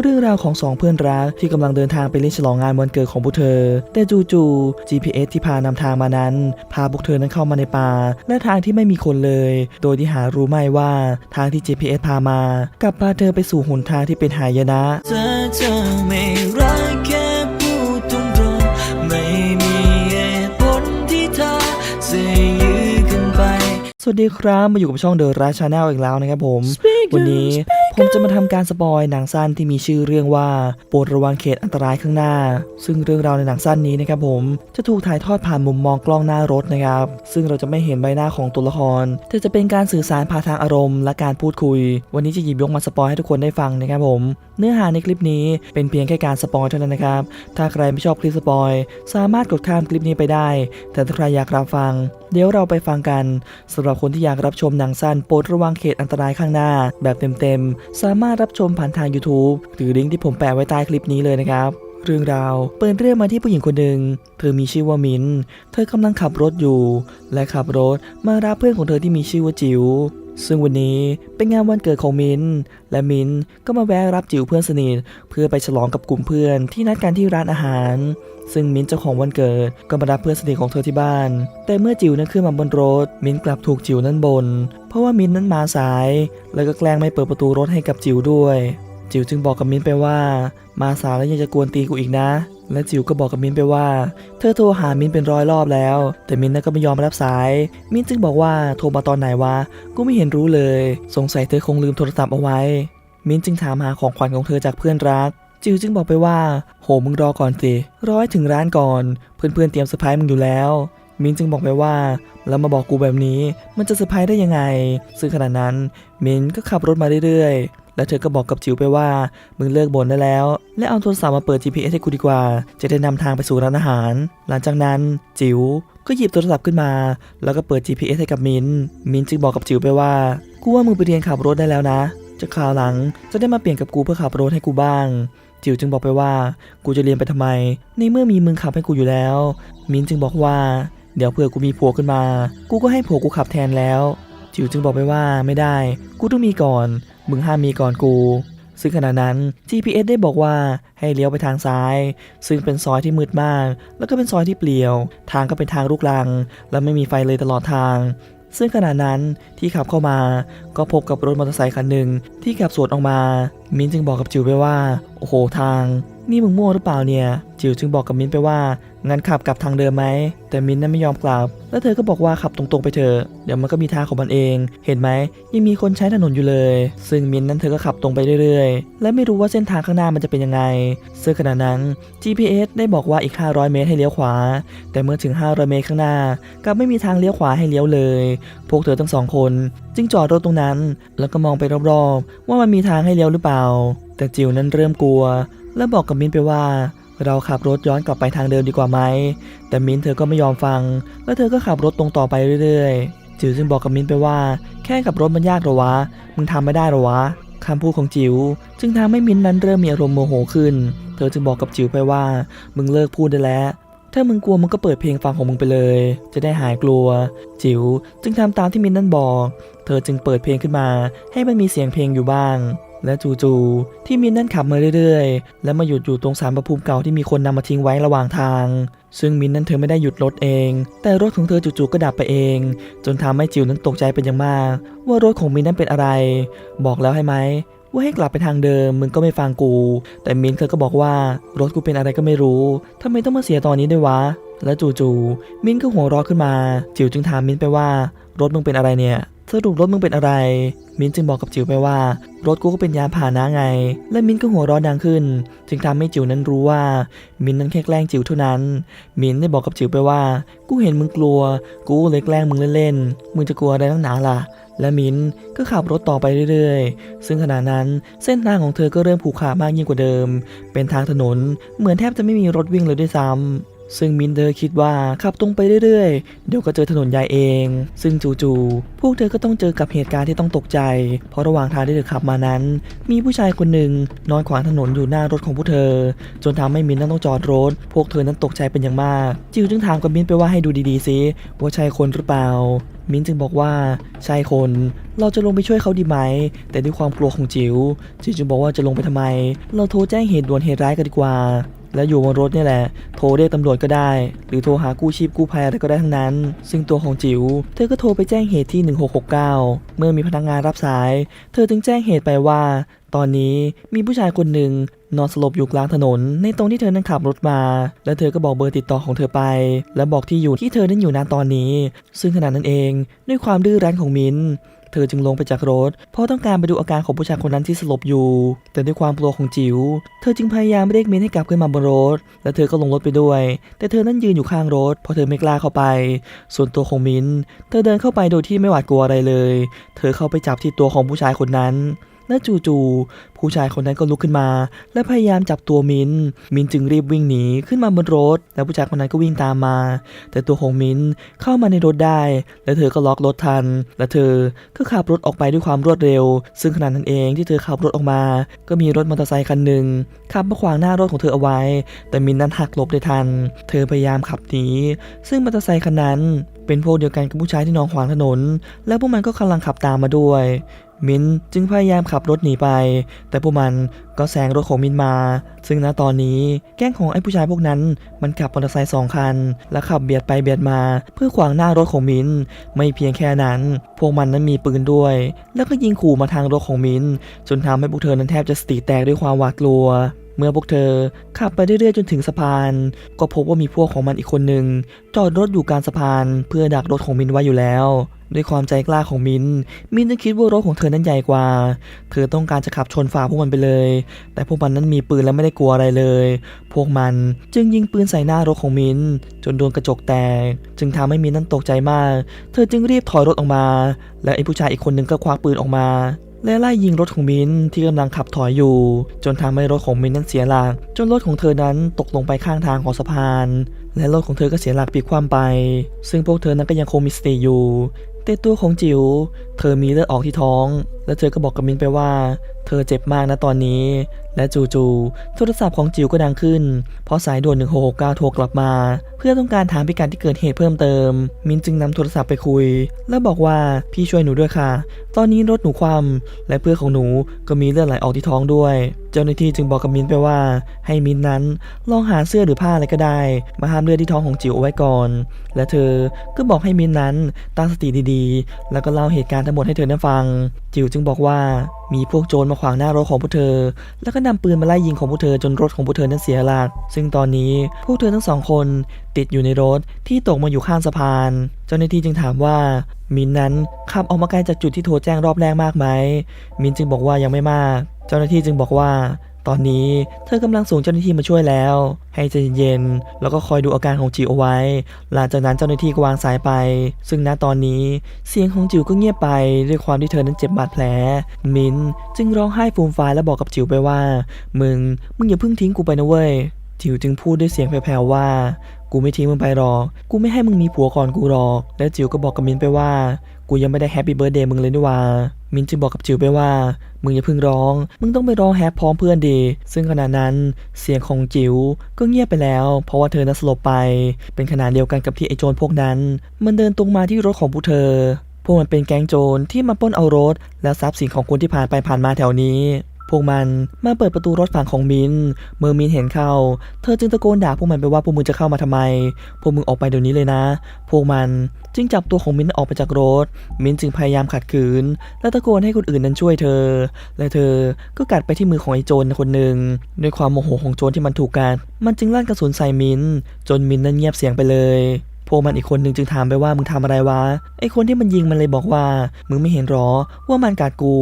เรื่องราวของสองเพื่อนรักที่กำลังเดินทางไปเล่นฉลองงานวันเกิดของพวกเธอ แต่จู่ๆ GPS ที่พานำทางมานั้น พาพวกเธอนั้นเข้ามาในป่า และทางที่ไม่มีคนเลย โดยที่หารู้ไม่ว่าทางที่ GPS พามากลับพาเธอไปสู่หนทางที่เป็นหายนะเธอจะไม่รักแค่พูดตรงๆไม่มีเหตุผลที่เธอจะยื้อกันไป สวัสดีครับมาอยู่กับช่องเดอะราชาแนลอีกแล้วนะครับผม วันนี้ ผมจะมาทำการสปอยหนังสั้นที่มีชื่อเรื่องว่าโปรดระวังเขตอันตรายข้างหน้า ซึ่งเรื่องราวในหนังสั้นนี้นะครับผมจะถูกถ่ายทอดผ่านมุมมองกล้องหน้ารถนะครับ ซึ่งเราจะไม่เห็นใบหน้าของตัวละคร แต่จะเป็นการสื่อสารผ่านทางอารมณ์และการพูดคุย วันนี้จะหยิบยกมาสปอยให้ทุกคนได้ฟังนะครับผม เนื้อหาในคลิปนี้เป็นเพียงแค่การสปอยเท่านั้นนะครับ ถ้าใครไม่ชอบคลิปสปอยสามารถกดข้ามคลิปนี้ไปได้ แต่ถ้าใครอยากรับฟัง เดี๋ยวเราไปฟังกันสำหรับคนที่อยากรับชมหนังสั้นโปรดระวังเขตอันตรายข้างหน้า แบบเต็มๆสามารถรับชมผ่านทาง YouTube หรือลิงก์ที่ผมแปะไว้ใต้คลิปนี้เลยนะครับ เรื่องราวเปิดเรื่องมาที่ผู้หญิงคนหนึ่ง เธอมีชื่อว่ามิน เธอกำลังขับรถอยู่ และขับรถมารับเพื่อนของเธอที่มีชื่อว่าจิ๋ว ซึ่งวันนี้เป็นงานวันเกิดของมิน และมินก็มาแวะรับจิ๋วเพื่อนสนิทเพื่อไปฉลองกับกลุ่มเพื่อนที่นัดกันที่ร้านอาหาร ซึ่งมิ้นเจ้าของวันเกิดก็มารับเพื่อนสนิทของเธอที่บ้าน แต่เมื่อจิ๋วนั้นขึ้นมาบนรถ มิ้นกลับถูกจิ๋วนั้นบน เพราะว่ามิ้นนั้นมาสาย แล้วก็แกล้งไม่เปิดประตูรถให้กับจิ๋วด้วย จิ๋วจึงบอกกับมิ้นไปว่า มาสายแล้วยังจะกวนตีกูอีกนะ และจิ๋วก็บอกกับมินไปว่า เธอโทรหามินเป็นร้อยรอบแล้ว แต่มินนั้นก็ไม่ยอมรับสาย มินจึงบอกว่าโทรมาตอนไหนวะกูไม่เห็นรู้เลย สงสัยเธอคงลืมโทรศัพท์เอาไว้ มินจึงถามหาของขวัญของเธอจากเพื่อนรัก จิ๋วจึงบอกไปว่า โหมึงรอก่อนสิรอให้ถึงร้านก่อน เพื่อนๆเตรียมเซอร์ไพรส์มึงอยู่แล้วมินจึงบอกไปว่า แล้วมาบอกกูแบบนี้ มันจะเซอร์ไพรส์ได้ยังไง ซึ่งขณะนั้นมินก็ขับรถมาเรื่อยๆ แล้วเธอก็บอกกับจิ๋วไปว่า มึงเลิกบ่นได้แล้ว และเอาโทรศัพท์มาเปิด GPS ให้กูดีกว่า จะได้นำทางไปสู่ร้านอาหาร หลังจากนั้นจิ๋วก็หยิบโทรศัพท์ขึ้นมา แล้วก็เปิด GPS ให้กับมิน มินจึงบอกกับจิ๋วไปว่า กูว่ามึงไปเรียนขับรถได้แล้วนะ จะคราวหลังจะได้มาเปลี่ยนกับกูเพื่อขับรถให้กูบ้าง จิ๋วจึงบอกไปว่า กูจะเรียนไปทำไม ในเมื่อมีมึงขับให้กูอยู่แล้ว มินจึงบอกว่า เดี๋ยวเผื่อกูมีผัวขึ้นมา กูก็ให้ผัวกูขับแทนแล้ว จิ๋วจึงบอกไปว่าไม่ได้ กูต้องมีก่อน มึงห้ามมีก่อนกู ซึ่งขณะนั้น GPS ได้บอกว่าให้เลี้ยวไปทางซ้าย ซึ่งเป็นซอยที่มืดมาก แล้วก็เป็นซอยที่เปลี่ยว ทางก็เป็นทางลูกลัง และไม่มีไฟเลยตลอดทาง ซึ่งขณะนั้นที่ขับเข้ามา ก็พบกับรถมอเตอร์ไซค์คันหนึ่งที่ขับสวนออกมา มิ้นจึงบอกกับจิวไปว่า โอ้โหทาง นี่มึงมั่วหรือเปล่าเนี่ย จิวจึงบอกกับมิ้นไปว่า งั้นขับกลับทางเดิมไหม แต่มิ้นนั้นไม่ยอมกลับ แล้วเธอก็บอกว่าขับตรงๆไปเถอะ เดี๋ยวมันก็มีทางของมันเอง เห็นไหม ยังมีคนใช้ถนนอยู่เลย ซึ่งมิ้นนั้นเธอก็ขับตรงไปเรื่อยๆ และไม่รู้ว่าเส้นทางข้างหน้ามันจะเป็นยังไง ซึ่งขณะนั้น GPS ได้บอกว่าอีก 500 เมตรให้เลี้ยวขวา แต่เมื่อถึง 500 เมตรข้างหน้ากลับไม่มีทางเลี้ยวขวาให้เลี้ยวเลย พวกเธอทั้งสองคน จึงจอดรถตรงนั้น แล้วก็มองไปรอบๆ ว่ามันมีทางให้เลี้ยวหรือเปล่า แต่จิวนั้นเริ่มกลัว และบอกกับมินไปว่า เราขับรถย้อนกลับไปทางเดิมดีกว่าไหม แต่มินเธอก็ไม่ยอมฟัง แล้วเธอก็ขับรถตรงต่อไปเรื่อยๆ จิวจึงบอกกับมินไปว่า แค่ขับรถมันยากหรอวะ มึงทำไม่ได้หรอวะคำพูดของจิวจึงทำให้มินนั้นเริ่มมีอารมณ์โมโหขึ้น เธอจึงบอกกับจิวไปว่า มึงเลิกพูดได้แล้ว ถ้ามึงกลัวมึงก็เปิดเพลงฟังของมึงไปเลย จะได้หายกลัว จิ๋วจึงทำตามที่มินนั่นบอก เธอจึงเปิดเพลงขึ้นมา ให้มันมีเสียงเพลงอยู่บ้าง และจู่ๆที่มินนั่นขับมาเรื่อยๆ และมาหยุดอยู่ตรงสารประภูมิเก่าที่มีคนนำมาทิ้งไว้ระหว่างทาง ซึ่งมินนั่นเธอไม่ได้หยุดรถเอง แต่รถของเธอจู่ๆก็ดับไปเอง จนทำให้จิวนั้นตกใจเป็นอย่างมาก ว่ารถของมินนั้นเป็นอะไร บอกแล้วให้ไหมว่าให้กลับไปทางเดิมมึงก็ไม่ฟังกู แต่มินเธอก็บอกว่ารถกูเป็นอะไรก็ไม่รู้ทำไมต้องมาเสียตอนนี้ด้วยวะ และจู่ๆมินก็หัวเร้อขึ้นมา จิวจึงถามมินไปว่ารถมึงเป็นอะไรเนี่ย สรุปรถมึงเป็นอะไร มิ้นจึงบอกกับจิ๋วไปว่า รถกูก็เป็นยานพาหนะไง และมิ้นก็หัวร้อนดังขึ้น จึงทำให้จิ๋วนั้นรู้ว่า มิ้นนั้นแค่แกล้งจิ๋วเท่านั้น มิ้นได้บอกกับจิ๋วไปว่า กูเห็นมึงกลัว กูเลยแกล้งมึงเล่นๆ มึงจะกลัวอะไรนักหนาล่ะ และมิ้นก็ขับรถต่อไปเรื่อยๆ ซึ่งขณะนั้นเส้นทางของเธอก็เริ่มผูกขาดมากยิ่งกว่าเดิม เป็นทางถนนเหมือนแทบจะไม่มีรถวิ่งเลยด้วยซ้ำ ซึ่งมินเธอคิดว่าขับตรงไปเรื่อยๆ เดี๋ยวก็เจอถนนใหญ่เอง ซึ่งจู่ๆพวกเธอก็ต้องเจอกับเหตุการณ์ที่ต้องตกใจ เพราะระหว่างทางที่เธอขับมานั้น มีผู้ชายคนหนึ่งนอนขวางถนนอยู่หน้ารถของพวกเธอ จนทำให้มินนั้นต้องจอดรถ พวกเธอนั้นตกใจเป็นอย่างมาก จิวจึงถามกับมินไปว่าให้ดูดีๆซิว่าใช่คนหรือเปล่า มินจึงบอกว่าใช่คนเราจะลงไปช่วยเขาดีไหม แต่ด้วยความกลัวของจิวจิวจึงบอกว่าจะลงไปทำไม เราโทรแจ้งเหตุด่วนเหตุร้ายกันดีกว่า แล้วอยู่บนรถนี่แหละ โทรเรียกตำรวจก็ได้ หรือโทรหากู้ชีพกู้ภัยอะไรก็ได้ทั้งนั้น ซึ่งตัวของจิว๋วเธอก็โทรไปแจ้งเหตุที่ 1669 เมื่อมีพนักงานรับสาย เธอจึงแจ้งเหตุไปว่า ตอนนี้มีผู้ชายคนหนึ่งนอนสลบอยู่กลางถนน ในตรงที่เธอนั้นขับรถมา และเธอก็บอกเบอร์ติดต่อของเธอไป และบอกที่อยู่ที่เธอนั้นอยู่ณตอนนี้ ซึ่งขณะนั้นเอง ด้วยความดื้อรั้นของมิ้น ธอจึงลงไปจากรถ เพราะต้องการไปดูอาการของผู้ชายคนนั้นที่สลบอยู่ แต่ด้วยความกลัวของจิว๋ว เธอจึงพยายามเรียกมินให้กลับขึ้นมาบนรถ และเธอก็ลงรถไปด้วย แต่เธอนั้นยืนอยู่ข้างรถ เพราะเธอไม่กล้าเข้าไป ส่วนตัวของมิน เธอเดินเข้าไปโดยที่ไม่หวาดกลัวอะไรเลย เธอเข้าไปจับที่ตัวของผู้ชายคนนั้น และจู่ๆผู้ชายคนนั้นก็ลุกขึ้นมา และพยายามจับตัวมิน มินจึงรีบวิ่งหนีขึ้นมาบนรถ แล้วผู้ชายคนนั้นก็วิ่งตามมา แต่ตัวของมินเข้ามาในรถได้ และเธอก็ล็อกรถทัน และเธอก็ขับรถออกไปด้วยความรวดเร็ว ซึ่งขณะนั้นเองที่เธอขับรถออกมา ก็มีรถมอเตอร์ไซค์คันหนึ่งขับมาขวางหน้ารถของเธอเอาไว้ แต่มินนั้นหักหลบได้ทัน เธอพยายามขับหนีซึ่งมอเตอร์ไซค์คันนั้นเป็นพวกเดียวกันกับผู้ชายที่นอนขวางถนน และพวกมันก็กำลังขับตามมาด้วย มินจึงพยายามขับรถหนีไป แต่พวกมันก็แซงรถของมินมา ซึ่งณตอนนี้แก๊งของไอ้ผู้ชายพวกนั้น มันขับมอเตอร์ไซค์สองคัน และขับเบียดไปเบียดมา เพื่อขวางหน้ารถของมิน ไม่เพียงแค่นั้น พวกมันนั้นมีปืนด้วย แล้วก็ยิงขู่มาทางรถของมิน จนทำให้พวกเธอนั้นแทบจะสติแตกด้วยความหวาดกลัวเมื่อพวกเธอขับไปเรื่อยๆจนถึงสะพาน ก็พบว่ามีพวกของมันอีกคนหนึ่งจอดรถอยู่กลางสะพาน เพื่อดักรถของมินไว้อยู่แล้ว ด้วยความใจกล้าของมิน มินจึงคิดว่ารถของเธอนั้นใหญ่กว่า เธอต้องการจะขับชนฝ่าพวกมันไปเลย แต่พวกมันนั้นมีปืนและไม่ได้กลัวอะไรเลย พวกมันจึงยิงปืนใส่หน้ารถของมิน จนโดนกระจกแตก จึงทำให้มินนั้นตกใจมาก เธอจึงรีบถอยรถออกมา และไอ้ผู้ชายอีกคนหนึ่งก็ควักปืนออกมาและไล่ยิงรถของมินที่กำลังขับถอยอยู่ จนทำให้รถของมินนั้นเสียหลัก จนรถของเธอนั้นตกลงไปข้างทางของสะพาน และรถของเธอก็เสียหลักพลิกคว่ำไป ซึ่งพวกเธอนั้นก็ยังคงมีสติอยู่ แต่ตัวของจิ๋วเธอมีเลือดออกที่ท้อง และเธอก็บอกกับมินไปว่า เธอเจ็บมากนะตอนนี้ และจู่ๆโทรศัพท์ของจิวก็ดังขึ้น เพราะสายด่วน1669โทรกลับมา เพื่อต้องการถามพิกัดที่เกิดเหตุเพิ่มเติม มินจึงนำโทรศัพท์ไปคุย และบอกว่าพี่ช่วยหนูด้วยค่ะ ตอนนี้รถหนูคว่ำและเพื่อนของหนูก็มีเลือดไหลออกที่ท้องด้วย เจ้าหน้าที่จึงบอกกับมินไปว่า ให้มินนั้นลองหาเสื้อหรือผ้าอะไรก็ได้ มาห้ามเลือดที่ท้องของจิวเอาไว้ก่อน และเธอก็บอกให้มินนั้นตั้งสติดีๆ แล้วก็เล่าเหตุการณ์ทั้งหมดให้เธอได้ฟัง จิวจึงบอกว่า มีพวกโจรมาขวางหน้ารถของพวกเธอ แล้วก็นำปืนมาไล่ยิงของพวกเธอจนรถของพวกเธอนั้นเสียหลัก ซึ่งตอนนี้พวกเธอทั้งสองคนติดอยู่ในรถที่ตกมาอยู่ข้างสะพาน เจ้าหน้าที่จึงถามว่ามินนั้นขับออกมาไกลจากจุดที่โทรแจ้งรอบแรกมากไหม มินจึงบอกว่ายังไม่มาก เจ้าหน้าที่จึงบอกว่า ตอนนี้เธอกำลังส่งเจ้าหน้าที่มาช่วยแล้ว ให้ใจเย็นๆแล้วก็คอยดูอาการของจิ๋วเอาไว้ หลังจากนั้นเจ้าหน้าที่ก็วางสายไป ซึ่งณตอนนี้เสียงของจิ๋วก็เงียบไปด้วยความที่เธอนั้นเจ็บบาดแผล มินจึงร้องไห้ฟูมฟายและบอกกับจิ๋วไปว่า มึงมึงอย่าเพิ่งทิ้งกูไปนะเว้ยจิ๋วจึงพูดด้วยเสียงแผ่วๆว่า กูไม่ทิ้งมึงไปหรอก กูไม่ให้มึงมีผัวก่อนกูหรอก และจิ๋วก็บอกกับมินไปว่า กูยังไม่ได้แฮปปี้เบิร์ดเดย์มึงเลยนี่ว่า มินจึงบอกกับจิ๋วไปว่า มึงอย่าเพิ่งร้อง มึงต้องไปร้องแฮปพร้อมเพื่อนดี ซึ่งขณะนั้นเสียงของจิ๋วก็เงียบไปแล้ว เพราะว่าเธอนั้นสลบไป เป็นขณะเดียวกันกับที่ไอ้โจรพวกนั้น มันเดินตรงมาที่รถของพวกเธอ พวกมันเป็นแก๊งโจรที่มาปล้นเอารถ และทรัพย์สินของคนที่ผ่านไปผ่านมาแถวนี้ พวกมันมาเปิดประตูรถฝั่งของมิน เมื่อมินเห็นเขาเธอจึงตะโกนด่าพวกมันไปว่าพวกมึงจะเข้ามาทำไม พวกมึงออกไปเดี๋ยวนี้เลยนะ พวกมันจึงจับตัวของมินออกไปจากรถ มินจึงพยายามขัดขืน และตะโกนให้คนอื่นนั้นช่วยเธอ และเธอก็กัดไปที่มือของไอ้โจรคนหนึ่งด้วยความโมโหของโจรที่มันถูกกัด มันจึงลั่นกระสุนใส่มิน จนมินนั้นเงียบเสียงไปเลยพวกมันอีกคนหนึ่งจึงถามไปว่ามึงทำอะไรวะ ไอ้คนที่มันยิงมันเลยบอกว่า มึงไม่เห็นหรอว่ามันกัดกู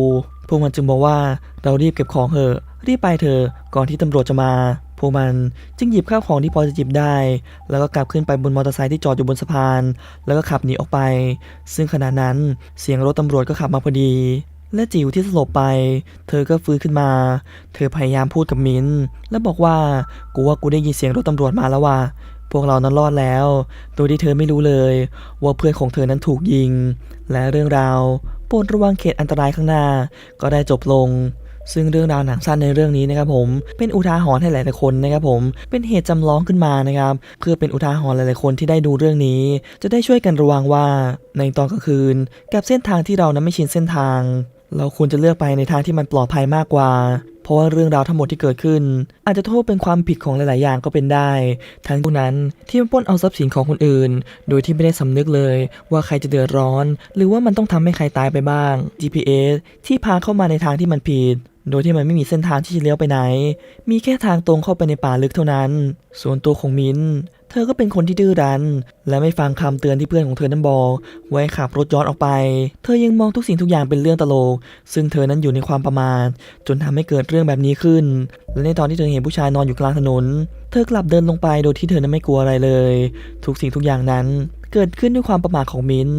พวกมันจึงบอกว่าเรารีบเก็บของเถอะรีบไปเถอะก่อนที่ตำรวจจะมา พวกมันจึงหยิบข้าวของที่พอจะหยิบได้ แล้วก็กลับขึ้นไปบนมอเตอร์ไซค์ที่จอดอยู่บนสะพาน แล้วก็ขับหนีออกไป ซึ่งขณะนั้นเสียงรถตำรวจก็ขับมาพอดี และจิ๋วที่สลบไป เธอก็ฟื้นขึ้นมา เธอพยายามพูดกับมิ้น และบอกว่ากูว่ากูได้ยินเสียงรถตำรวจมาแล้วว่ะพวกเรานั้นรอดแล้ว โดยที่เธอไม่รู้เลย ว่าเพื่อนของเธอนั้นถูกยิง และเรื่องราว โปรดระวังเขตอันตรายข้างหน้า ก็ได้จบลง ซึ่งเรื่องราวหนังสั้นในเรื่องนี้นะครับผมเป็นอุทาหรณ์ให้หลายๆคนนะครับผมเป็นเหตุจำลองขึ้นมานะครับเพื่อเป็นอุทาหรณ์หลายๆคนที่ได้ดูเรื่องนี้ จะได้ช่วยกันระวังว่า ในตอนกลางคืน กับเส้นทางที่เรานั้นไม่ชินเส้นทาง เราควรจะเลือกไปในทางที่มันปลอดภัยมากกว่า เพราะว่าเรื่องราวทั้งหมดที่เกิดขึ้น อาจจะโทษเป็นความผิดของหลาย ๆ อย่างก็เป็นได้ ทั้งพวกนั้นที่มันปล้นเอาทรัพย์สินของคนอื่น โดยที่ไม่ได้สำนึกเลย ว่าใครจะเดือดร้อน หรือว่ามันต้องทำให้ใครตายไปบ้าง GPS ที่พาเข้ามาในทางที่มันผิดโดยที่มันไม่มีเส้นทางที่จะเลี้ยวไปไหน มีแค่ทางตรงเข้าไปในป่าลึกเท่านั้น ส่วนตัวของมิ้น เธอก็เป็นคนที่ดื้อรั้น และไม่ฟังคำเตือนที่เพื่อนของเธอนั้นบอกไว้ขับรถย้อนออกไป เธอยังมองทุกสิ่งทุกอย่างเป็นเรื่องตลก ซึ่งเธอนั้นอยู่ในความประมาทจนทำให้เกิดเรื่องแบบนี้ขึ้น และในตอนที่เธอเห็นผู้ชายนอนอยู่กลางถนน เธอกลับเดินลงไปโดยที่เธอนั้นไม่กลัวอะไรเลย ทุกสิ่งทุกอย่างนั้นเกิดขึ้นด้วยความประมาทของมิน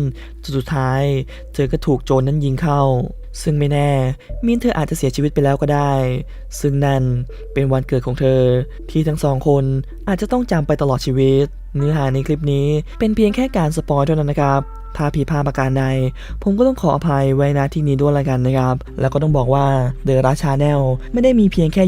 จนสุดท้าย เธอก็ถูกโจรนั้นยิงเข้า ซึ่งไม่แน่ มินเธออาจจะเสียชีวิตไปแล้วก็ได้ ซึ่งนั่นเป็นวันเกิดของเธอ ที่ทั้งสองคนอาจจะต้องจำไปตลอดชีวิต เนื้อหาในคลิปนี้เป็นเพียงแค่การสปอยเท่านั้นนะครับถ้าผิดพลาดประการใด ผมก็ต้องขออภัยไว้นะที่นี้ด้วยละกันนะครับ แล้วก็ต้องบอกว่าเดอะราชาแนลไม่ได้มีเพียงแค่